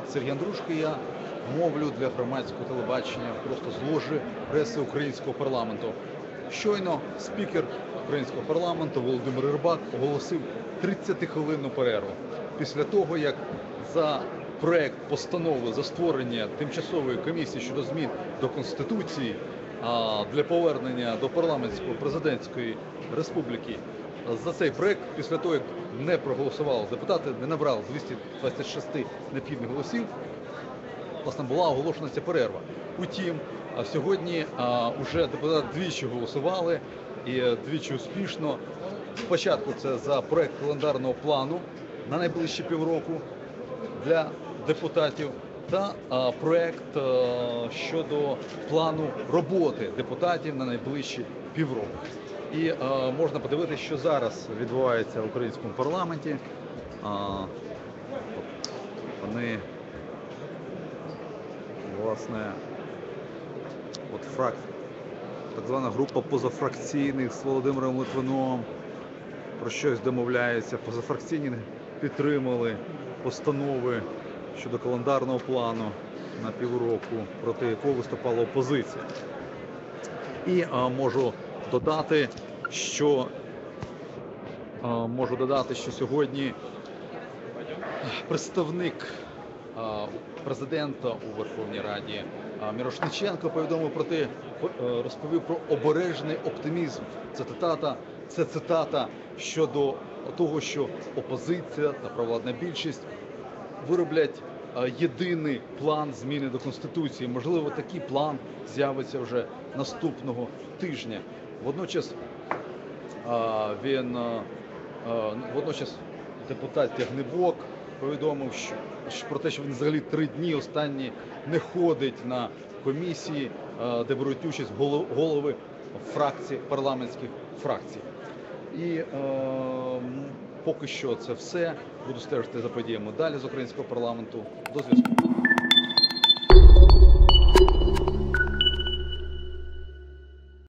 звати Сергій Андрушко. Я мовлю для громадського телебачення просто з ложі преси українського парламенту. Щойно спікер українського парламенту Володимир Рибак оголосив 30-хвилинну перерву після того, як за проект постанови за створення тимчасової комісії щодо змін до конституції для повернення до парламентської президентської республіки. За цей проект, після того як не проголосували депутати, не набрали 226 необхідних голосів, власне була оголошена ця перерва. Утім, сьогодні вже депутати двічі голосували і е, двічі успішно. Спочатку це за проект календарного плану на найближчі півроку для депутатів та а, проект а, щодо плану роботи депутатів на найближчі півроку. І а, можна подивитися, що зараз відбувається в українському парламенті. А, вони власне от фрак, так звана група позафракційних з Володимиром Литвином про щось домовляється. Позафракційні підтримали постанови щодо календарного плану на півроку, проти якого виступала опозиція. І а, можу додати, що можу додати, що сьогодні представник президента у Верховній Раді Мірошниченко повідомив про те, е, розповів про обережний оптимізм. Це цитата, це цитата щодо того, що опозиція та провладна більшість вироблять єдиний план зміни до конституції. Можливо, такий план з'явиться вже наступного тижня. Водночас він водночас депутат Тягнебок повідомив що, про те, що він взагалі три дні останні не ходить на комісії, де беруть участь голо- голови фракцій парламентських фракцій. І е, поки що це все. Буду стежити за подіями далі з українського парламенту. До зв'язку.